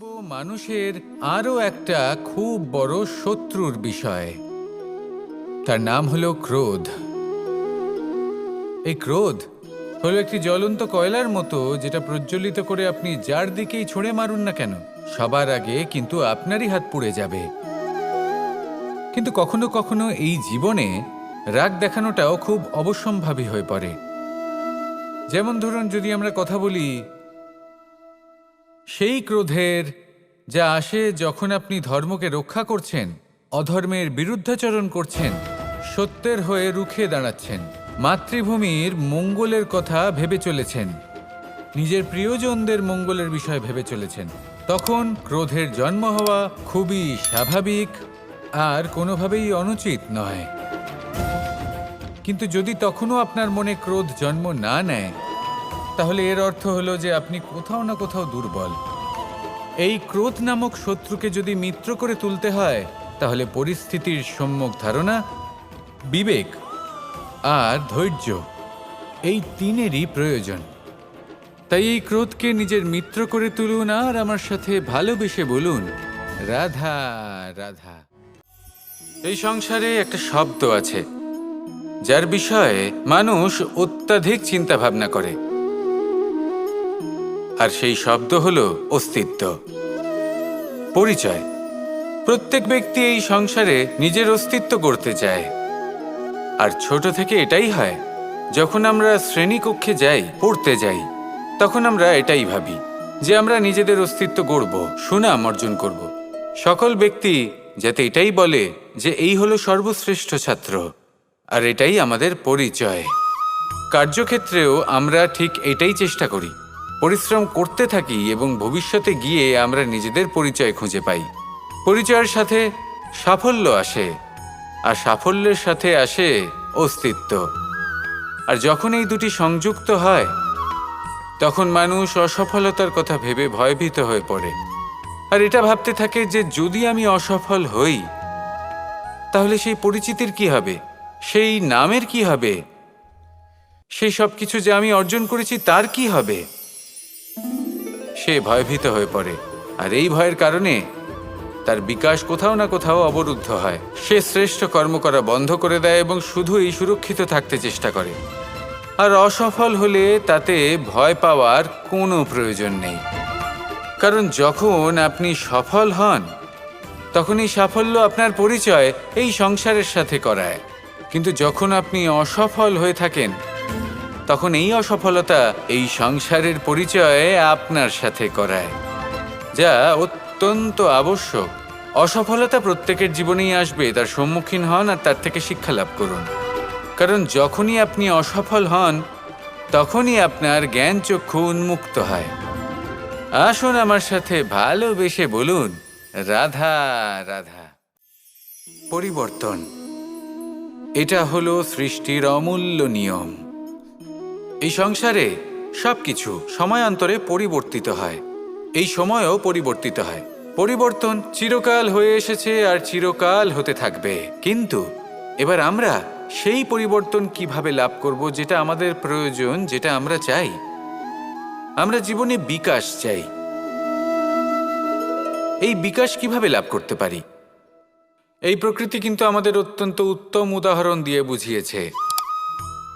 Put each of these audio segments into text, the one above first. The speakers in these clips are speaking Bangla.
বলব, মানুষের আরও একটা খুব বড় শত্রুর বিষয়। তার নাম হলো ক্রোধ। এই ক্রোধ হলো একটি জ্বলন্ত কয়লার মতো, যেটা প্রজ্বলিত করে আপনি যার দিকেই ছুঁড়ে মারুন না কেন, সবার আগে কিন্তু আপনারই হাত পুড়ে যাবে। কিন্তু কখনো কখনো এই জীবনে রাগ দেখানোটাও খুব অবশ্যম্ভাবী হয়ে পড়ে। যেমন ধরুন, যদি আমরা কথা বলি সেই ক্রোধের যা আসে যখন আপনি ধর্মকে রক্ষা করছেন, অধর্মের বিরুদ্ধাচরণ করছেন, সত্যের হয়ে রুখে দাঁড়াচ্ছেন, মাতৃভূমির মঙ্গলের কথা ভেবে চলেছেন, নিজের প্রিয়জনদের মঙ্গলের বিষয় ভেবে চলেছেন, তখন ক্রোধের জন্ম হওয়া খুবই স্বাভাবিক আর কোনোভাবেই অনুচিত নয়। কিন্তু যদি তখনও আপনার মনে ক্রোধ জন্ম না নেয় তাহলে এর অর্থ হলো যে আপনি কোথাও না কোথাও দুর্বল। এই ক্রোধ নামক শত্রুকে যদি মিত্র করে তুলতে হয়, তাহলে পরিস্থিতির সম্যক ধারণা বিবেক আর ধৈর্য, এই তিনেরই প্রয়োজন। তাই এই ক্রোধকে নিজের মিত্র করে তুলুন আর আমার সাথে ভালোবেসে বলুন, রাধা রাধা। এই সংসারে একটা শব্দ আছে, যার বিষয়ে মানুষ অত্যাধিক চিন্তা ভাবনা করে। আর সেই শব্দ হল অস্তিত্ব। পরিচয়। প্রত্যেক ব্যক্তি এই সংসারে নিজের অস্তিত্ব করতে চায়। আর ছোট থেকে এটাই হয়, যখন আমরা শ্রেণীকক্ষে যাই, পড়তে যাই, তখন আমরা এটাই ভাবি, যে আমরা নিজেদের অস্তিত্ব গড়ব, সুনাম অর্জন করব। সকল ব্যক্তি যাতে এটাই বলে, যে এই হলো সর্বশ্রেষ্ঠ ছাত্র, আর এটাই আমাদের পরিচয়। কার্যক্ষেত্রেও আমরা ঠিক এটাই চেষ্টা করি। পরিশ্রম করতে থাকি এবং ভবিষ্যতে গিয়ে আমরা নিজেদের পরিচয় খুঁজে পাই। পরিচয়ের সাথে সাফল্য আসে, আর সাফল্যের সাথে আসে অস্তিত্ব। আর যখন এই দুটি সংযুক্ত হয়, তখন মানুষ অসফলতার কথা ভেবে ভয়ভীত হয়ে পড়ে। আর এটা ভাবতে থাকে যে যদি আমি অসফল হই, তাহলে সেই পরিচিতির কি হবে? সেই নামের কি হবে? সেই সব কিছু যে আমি অর্জন করেছি, তার কি হবে? সে ভয়ভীত হয়ে পড়ে। আর এই ভয়ের কারণে তার বিকাশ কোথাও না কোথাও অবরুদ্ধ হয়। সে শ্রেষ্ঠ কর্ম করা বন্ধ করে দেয় এবং শুধুই সুরক্ষিত থাকতে চেষ্টা করে। আর অসফল হলে তাতে ভয় পাওয়ার কোনো প্রয়োজন নেই। কারণ যখন আপনি সফল হন তখন এই সাফল্য আপনার পরিচয় এই সংসারের সাথে করায়। কিন্তু যখন আপনি অসফল হয়ে থাকেন তখন এই অসফলতা এই সংসারের পরিচয় আপনার সাথে করায়, যা অত্যন্ত আবশ্যক। অসফলতা প্রত্যেকের জীবনেই আসবে, তার সম্মুখীন হন আর তার থেকে শিক্ষা লাভ করুন। কারণ যখনই আপনি অসফল হন, তখনই আপনার জ্ঞান চক্ষু উন্মুক্ত হয়। আসুন আমার সাথে ভালোবেসে বলুন, রাধা রাধা। পরিবর্তন। এটা হলো সৃষ্টির অমূল্য নিয়ম। এই সংসারে সবকিছু সময়ান্তরে পরিবর্তিত হয়। এই সময়ও পরিবর্তিত হয়। পরিবর্তন চিরকাল হয়ে এসেছে আর চিরকাল হতে থাকবে। কিন্তু এবার আমরা সেই পরিবর্তন কীভাবে লাভ করব যেটা আমাদের প্রয়োজন, যেটা আমরা চাই? আমরা জীবনে বিকাশ চাই। এই বিকাশ কীভাবে লাভ করতে পারি? এই প্রকৃতি কিন্তু আমাদের অত্যন্ত উত্তম উদাহরণ দিয়ে বুঝিয়েছে।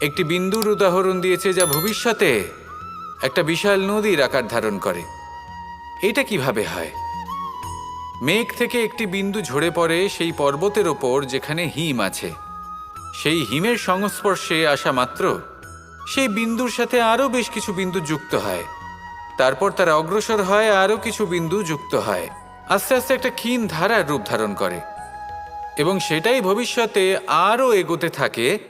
একটি বিন্দুর উদাহরণ দিয়েছে যা ভবিষ্যতে একটা বিশাল নদীর আকার ধারণ করে। এটা কীভাবে হয়? মেঘ থেকে একটি বিন্দু ঝরে পড়ে সেই পর্বতের ওপর যেখানে হিম আছে। সেই হিমের সংস্পর্শে আসা মাত্র সেই বিন্দুর সাথে আরও বেশ কিছু বিন্দু যুক্ত হয়। তারপর তারা অগ্রসর হয়, আরও কিছু বিন্দু যুক্ত হয়। আস্তে আস্তে একটা ক্ষীণ ধারার রূপ ধারণ করে। এবং সেটাই ভবিষ্যতে আরও এগোতে থাকে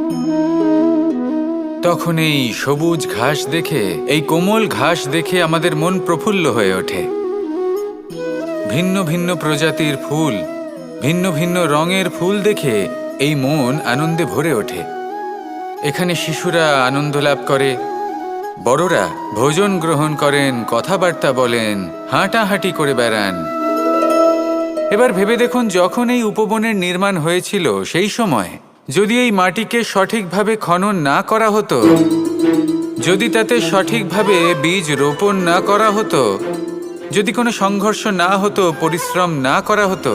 তখন এই সবুজ ঘাস দেখে, এই কোমল ঘাস দেখে আমাদের মন প্রফুল্ল হয়ে ওঠে। ভিন্ন ভিন্ন প্রজাতির ফুল, ভিন্ন ভিন্ন রঙের ফুল দেখে এই মন আনন্দে ভরে ওঠে। এখানে শিশুরা আনন্দ লাভ করে, বড়রা ভোজন গ্রহণ করেন, কথাবার্তা বলেন, হাঁটাহাঁটি করে বেড়ান। এবার ভেবে দেখুন, যখন এই উপবনের নির্মাণ হয়েছিল সেই সময় যদি এই মাটিকে সঠিকভাবে খনন না করা হতো, যদি তাতে সঠিকভাবে বীজ রোপণ না করা হতো, যদি কোনো সংঘর্ষ না হতো, পরিশ্রম না করা হতো,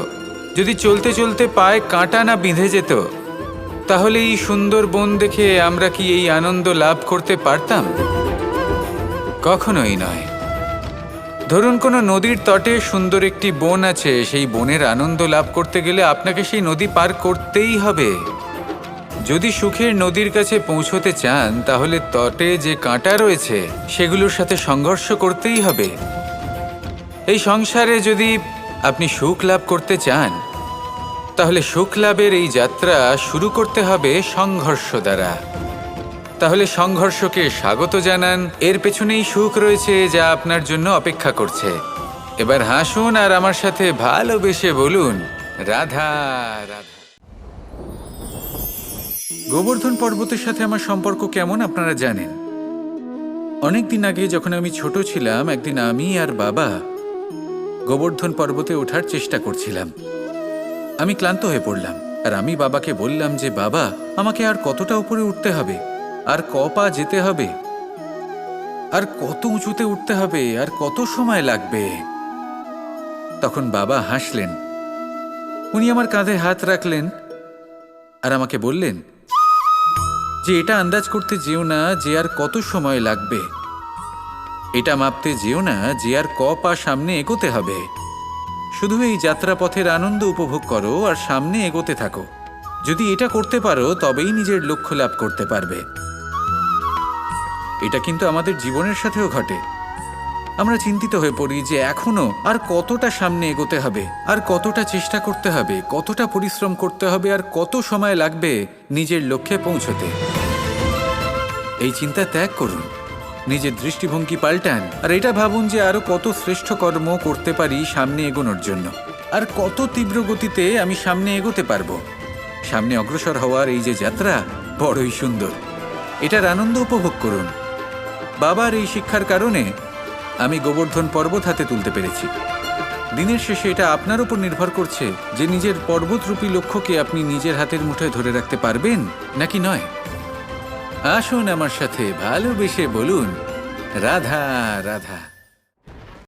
যদি চলতে চলতে পায়ে কাঁটা না বিঁধে যেত, তাহলে এই সুন্দর বন দেখে আমরা কি এই আনন্দ লাভ করতে পারতাম? কখনোই নয়। ধরুন কোনো নদীর তটে সুন্দর একটি বন আছে, সেই বনের আনন্দ লাভ করতে গেলে আপনাকে সেই নদী পার করতেই হবে। যদি সুখের নদীর কাছে পৌঁছতে চান, তাহলে তটে যে কাঁটা রয়েছে, সেগুলোর সাথে সংঘর্ষ করতেই হবে। এই সংসারে যদি আপনি সুখ লাভ করতে চান, তাহলে সুখ লাভের এই যাত্রা শুরু করতে হবে সংঘর্ষ দ্বারা। তাহলে সংঘর্ষকে স্বাগত জানান, এর পেছনেই সুখ রয়েছে যা আপনার জন্য অপেক্ষা করছে। এবার হাসুন আর আমার সাথে ভালোবেসে বলুন, রাধা রাধা। গোবর্ধন পর্বতের সাথে আমার সম্পর্ক কেমন আপনারা জানেন? অনেক দিন আগে যখন আমি ছোট ছিলাম, একদিন আমি আর বাবা গোবর্ধন পর্বতে ওঠার চেষ্টা করছিলাম। আমি ক্লান্ত হয়ে পড়লাম আর আমি বাবাকে বললাম যে, বাবা, আমাকে আর কতটা উপরে উঠতে হবে? আর ক পা যেতে হবে? আর কত উঁচুতে উঠতে হবে? আর কত সময় লাগবে? তখন বাবা হাসলেন। উনি আমার কাঁধে হাত রাখলেন আর আমাকে বললেন যে এটা আন্দাজ করতে যেও না যে আর কত সময় লাগবে। এটা মাপতে যেও না যে আর ক পা সামনে এগোতে হবে। শুধু এই যাত্রাপথের আনন্দ উপভোগ করো আর সামনে এগোতে থাকো। যদি এটা করতে পারো, তবেই নিজের লক্ষ্য লাভ করতে পারবে। এটা কিন্তু আমাদের জীবনের সাথেও ঘটে। আমরা চিন্তিত হয়ে পড়ি যে এখনও আর কতটা সামনে এগোতে হবে, আর কতটা চেষ্টা করতে হবে, কতটা পরিশ্রম করতে হবে, আর কত সময় লাগবে নিজের লক্ষ্যে পৌঁছতে। এই চিন্তা ত্যাগ করুন, নিজের দৃষ্টিভঙ্গি পাল্টান, আর এটা ভাবুন যে আরও কত শ্রেষ্ঠ কর্ম করতে পারি সামনে এগোনোর জন্য। আর কত তীব্র গতিতে আমি সামনে এগোতে পারব। সামনে অগ্রসর হওয়ার এই যে যাত্রা বড়ই সুন্দর। এটার আনন্দ উপভোগ করুন। বাবার এই শিক্ষার কারণে আমি গোবর্ধন পর্বত হাতে তুলতে পেরেছি। দিনের শেষে এটা আপনার উপর নির্ভর করছে যে নিজের পর্বতরূপী লক্ষ্যকে আপনি নিজের হাতের মুঠোয় ধরে রাখতে পারবেন নাকি নয়? আসুন আমার সাথে ভালোবেসে বলুন, রাধা রাধা।